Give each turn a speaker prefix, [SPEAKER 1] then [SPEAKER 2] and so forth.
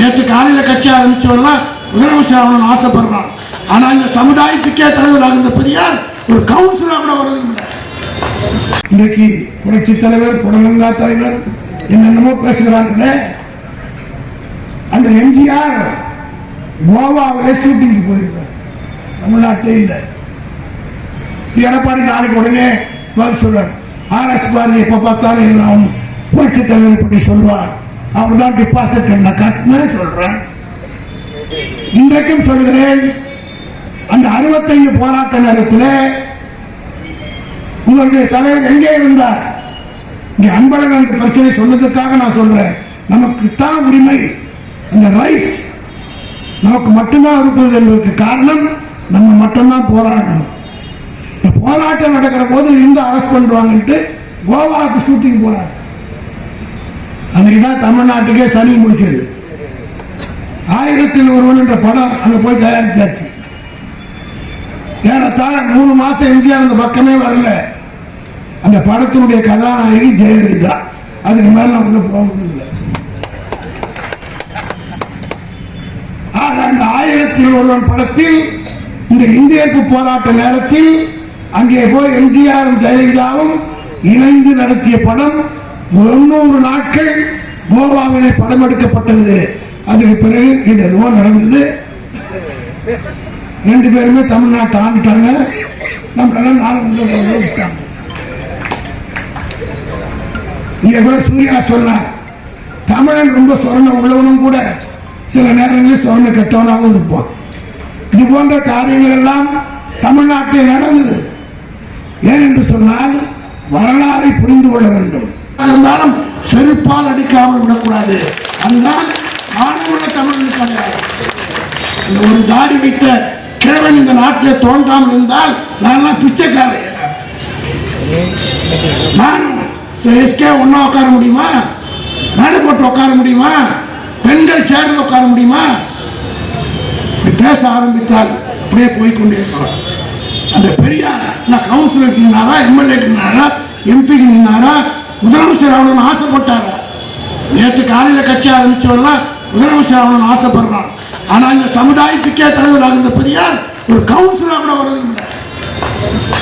[SPEAKER 1] நேற்று காலையில் கட்சி ஆரம்பிச்சவன்லாம் முதலமைச்சர் ஆகணும்னு ஆசைப்படுறான். ஆனால் இந்த சமுதாயத்துக்கே தலைவராக இருந்த பெரியார் ஒரு கவுன்சிலராக கூட வரது இன்றைக்கு புரட்சி தலைவர் புடலங்கா தலைவர் என்னென்னமோ பேசுகிறாங்க அந்த எம்ஜிஆர் கோவாவிலே ஷூட்டிங்க்கு போயிருக்கார். தமிழ்நாட்டே இல்லை. எடப்பாடி நாளைக்கு உடனே பதில் சொல்றார் ஆர் எஸ் பாரதி எப்ப பார்த்தாலும் புரட்சி தலைவர் பற்றி சொல்வார். அவர் தான் டிபாசிட் நான் கட்டினேன் சொல்றேன். இன்றைக்கும் சொல்கிறேன் அந்த அறுபத்தைந்து போராட்ட நேரத்தில் உங்களுடைய தலைவர் எங்கே இருந்தார்? இங்கே அன்பழகன் என்ற பிரச்சனை சொன்னதுக்காக நான் சொல்றேன். நமக்கு தான் உரிமை. அந்த ரைட்ஸ் நமக்கு மட்டும்தான் இருக்கிறது என்பதற்கு காரணம் நம்ம மட்டும்தான் போராடணும். இந்த போராட்டம் நடக்கிற போது இருந்து அரெஸ்ட் பண்ணுவாங்கன்ட்டு கோவாவுக்கு ஷூட்டிங் போனாங்க அன்னைக்கு தான் தமிழ்நாட்டுக்கே சனி முடிச்சது. ஆயிரத்தில் ஒருவன் என்ற படம் அங்க போய் தயாரிச்சாச்சு. ஏறத்தாழ மூணு மாசம் எம்ஜிஆர் அந்த பக்கமே வரல. அந்த படத்தினுடைய கதாநாயகி ஜெயலலிதா. அதுக்கு மேல நான் உள்ள போகிறது ஆக அந்த ஆயிரத்தில் ஒருவன் படத்தில் இந்த இந்தியர்ப்பு போராட்ட நேரத்தில் அங்கே போய் எம்ஜிஆரும் ஜெயலலிதாவும் இணைந்து நடத்திய படம் முன்னூறு நாட்கள் கோவாவிலே படம் எடுக்கப்பட்டது அதுக்கு பிறகு இந்த நடந்தது. ரெண்டு பேருமே தமிழ்நாட்டை ஆண்டுட்டாங்க. நம்மளெல்லாம் நாலு முதல்வர் விட்டாங்க. இங்கே கூட சூர்யா சொன்னார் தமிழன் ரொம்ப சொரண உள்ளவனும் கூட சில நேரங்களில் சொரண கெட்டவனாகவும் இருப்பான். இது போன்ற காரியங்கள் எல்லாம் தமிழ்நாட்டில் நடந்தது. ஏனென்று சொன்னால் வரலாறை புரிந்து கொள்ள வேண்டும். இருந்தாலும் செருப்பால் அடிக்காமல் விடக்கூடாது. அதுதான் மாணவர்கள தமிழர்களுக்கான இந்த ஒரு தாடி வைத்த கிழவன் இந்த நாட்டில் தோன்றாமல் இருந்தால் நான் பிச்சைக்காரன். நான் எஸ்கே ஒன்றா உட்கார முடியுமா? மேடை போட்டு உட்கார முடியுமா? பெண்கள் சேர்ந்து உட்கார முடியுமா? இப்படி பேச ஆரம்பித்தால் அப்படியே போய்க்கொண்டே இருக்கலாம் அந்த பெரியார் நான் கவுன்சிலருக்கு நின்னாரா எம்எல்ஏக்கு நின்னாரா எம்பிக்கு நின்னாரா முதலமைச்சர் ஆகணும்னு ஆசைப்பட்டாங்க. நேற்று காலையில் கட்சி ஆரம்பிச்சவன்லாம் முதலமைச்சர் ஆகணும்னு ஆசைப்படுறான் ஆனால் இந்த சமுதாயத்துக்கே தலைவராக இருந்த பெரியார் ஒரு கவுன்சிலராக கூட வரது இல்லை